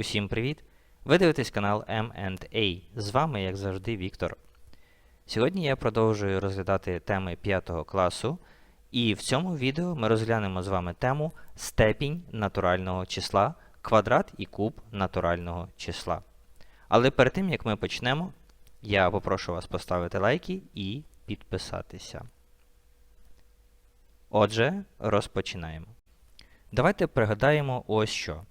Усім привіт! Ви дивитесь канал M&A. З вами, як завжди, Віктор. Сьогодні я продовжую розглядати теми 5 класу, і в цьому відео ми розглянемо з вами тему степінь натурального числа, квадрат і куб натурального числа. Але перед тим, як ми почнемо, я попрошу вас поставити лайки і підписатися. Отже, розпочинаємо. Давайте пригадаємо ось що.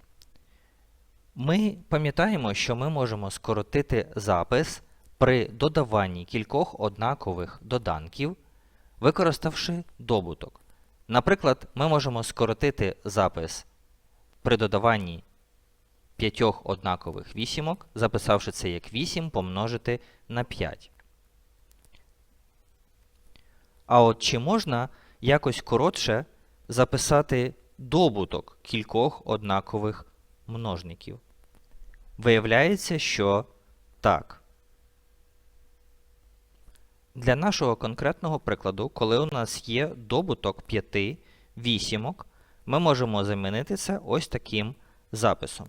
Ми пам'ятаємо, що ми можемо скоротити запис при додаванні кількох однакових доданків, використавши добуток. Наприклад, ми можемо скоротити запис при додаванні п'ятьох однакових вісімок, записавши це як 8 помножити на 5. А от чи можна якось коротше записати добуток кількох однакових множників? Виявляється, що так. Для нашого конкретного прикладу, коли у нас є добуток 5 вісімок, ми можемо замінити це ось таким записом.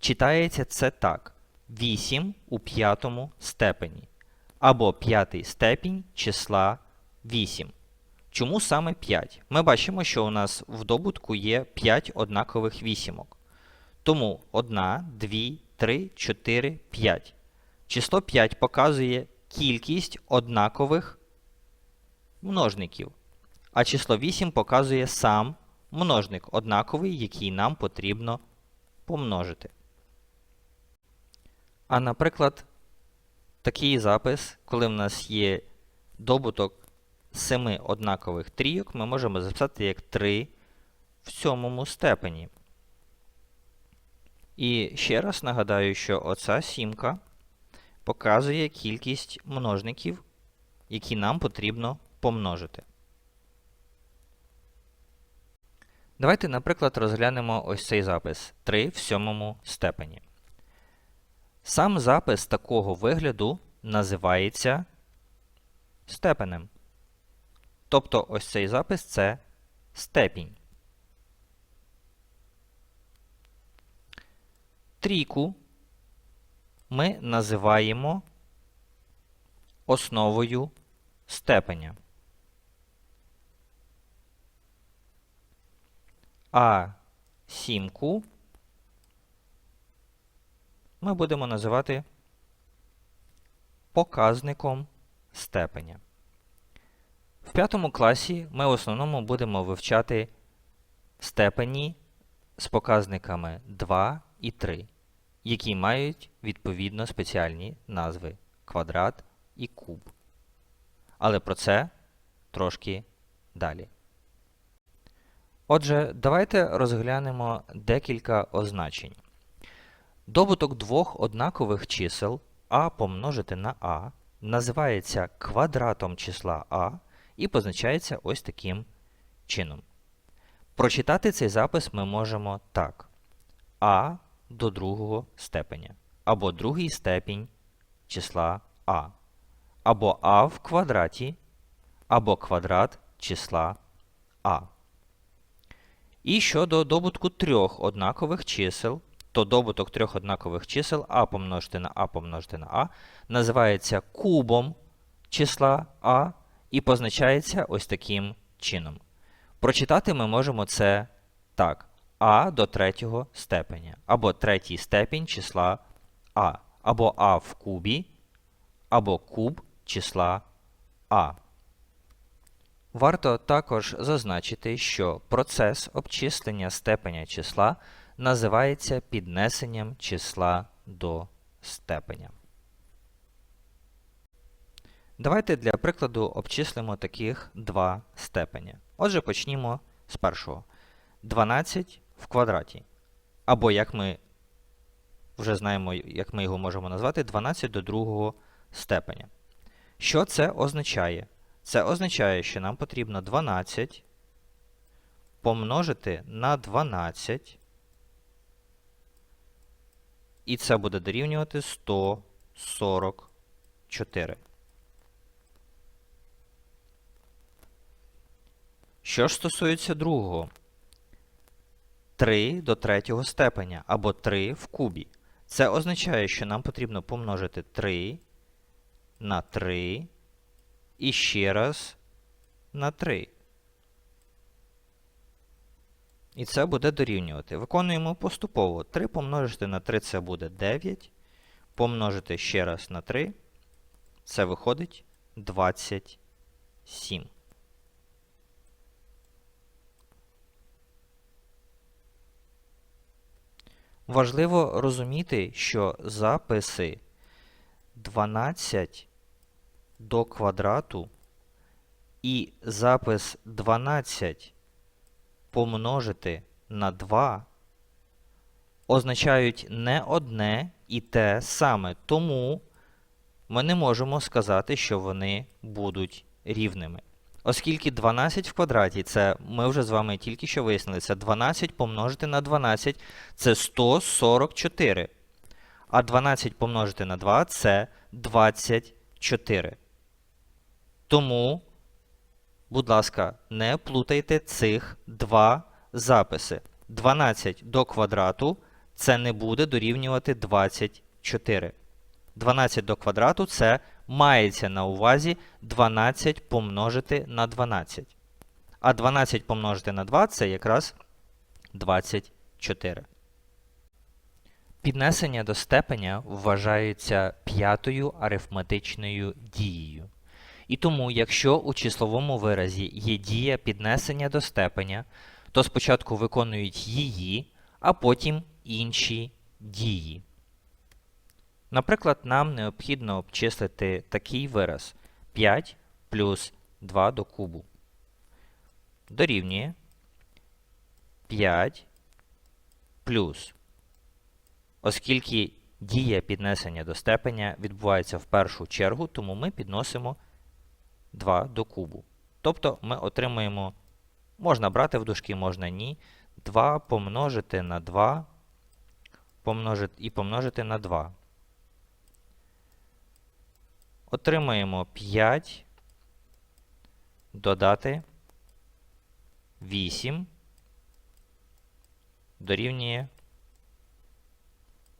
Читається це так: 8 у п'ятому степені. Або п'ятий степінь числа 8. Чому саме 5? Ми бачимо, що у нас в добутку є 5 однакових вісімок. Тому 1, 2, 3, 4, 5. Число 5 показує кількість однакових множників. А число 8 показує сам множник однаковий, який нам потрібно помножити. А, наприклад, такий запис, коли в нас є добуток 7 однакових трійок, ми можемо записати як 3 в сьомому степені. І ще раз нагадаю, що оця сімка показує кількість множників, які нам потрібно помножити. Давайте, наприклад, розглянемо ось цей запис 3 в сьомому степені. Сам запис такого вигляду називається степенем. Тобто ось цей запис це степінь. Трійку ми називаємо основою степеня. А сімку ми будемо називати показником степеня. В п'ятому класі ми в основному будемо вивчати степені з показниками 2 і 3, які мають відповідно спеціальні назви квадрат і куб. Але про це трошки далі. Отже, давайте розглянемо декілька означень. Добуток двох однакових чисел а помножити на а називається квадратом числа а і позначається ось таким чином. Прочитати цей запис ми можемо так. а до другого степеня, або другий степінь числа а, або а в квадраті, або квадрат числа а. І щодо добутку трьох однакових чисел, то добуток трьох однакових чисел а помножити на а помножити на а називається кубом числа а і позначається ось таким чином. Прочитати ми можемо це так а до третього степеня, або третій степінь числа а, або а в кубі, або куб числа а. Варто також зазначити, що процес обчислення степеня числа називається піднесенням числа до степеня. Давайте для прикладу обчислимо таких два степеня. Отже, почнімо з першого. 12 в квадраті. Або, як ми вже знаємо, як ми його можемо назвати, 12 до другого степеня. Що це означає? Це означає, що нам потрібно 12 помножити на 12, і це буде дорівнювати 144. Що ж стосується другого, 3 до третього степеня або 3 в кубі. Це означає, що нам потрібно помножити 3 на 3 і ще раз на 3. І це буде дорівнювати. Виконуємо поступово. 3 помножити на 3 це буде 9. Помножити ще раз на 3. Це виходить 27. Важливо розуміти, що записи 12 до квадрату і запис 12 помножити на 2 означають не одне і те саме. Тому ми не можемо сказати, що вони будуть рівними. Оскільки 12 в квадраті, це ми вже з вами тільки що вияснили, це 12 помножити на 12 це 144. А 12 помножити на 2 це 24. Тому, будь ласка, не плутайте цих два записи. 12 до квадрату це не буде дорівнювати 24. 12 до квадрату це мається на увазі 12 помножити на 12. А 12 помножити на 2 це якраз 24. Піднесення до степеня вважається п'ятою арифметичною дією. І тому, якщо у числовому виразі є дія піднесення до степеня, то спочатку виконують її, а потім інші дії. Наприклад, нам необхідно обчислити такий вираз 5 плюс 2 до кубу. Дорівнює 5 плюс. Оскільки дія піднесення до степеня відбувається в першу чергу, тому ми підносимо 2 до кубу. Тобто ми отримуємо, можна брати в дужки, можна ні. 2 помножити на 2 помножити, і помножити на 2. Отримаємо 5, додати 8 дорівнює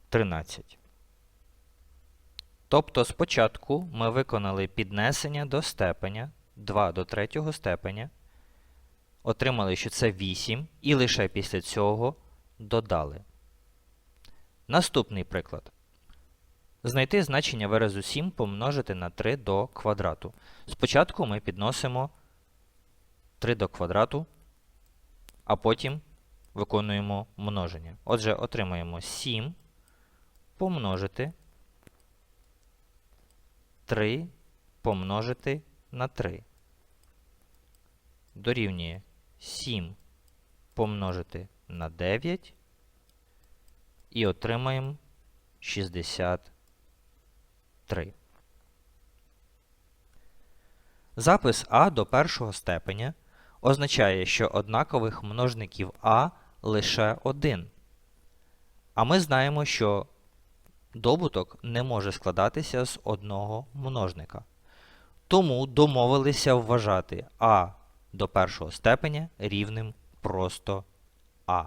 13. Тобто спочатку ми виконали піднесення до степеня 2 до третього степеня, отримали, що це 8, і лише після цього додали. Наступний приклад. Знайти значення виразу 7 помножити на 3 до квадрату. Спочатку ми підносимо 3 до квадрату, а потім виконуємо множення. Отже, отримаємо 7 помножити 3 помножити на 3. Дорівнює 7 помножити на 9 і отримаємо 63. Запис А до першого степеня означає, що однакових множників А лише один. А ми знаємо, що добуток не може складатися з одного множника. Тому домовилися вважати А до першого степеня рівним просто А.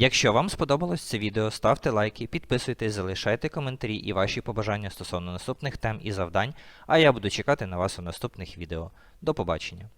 Якщо вам сподобалось це відео, ставте лайки, підписуйтесь, залишайте коментарі і ваші побажання стосовно наступних тем і завдань, а я буду чекати на вас у наступних відео. До побачення!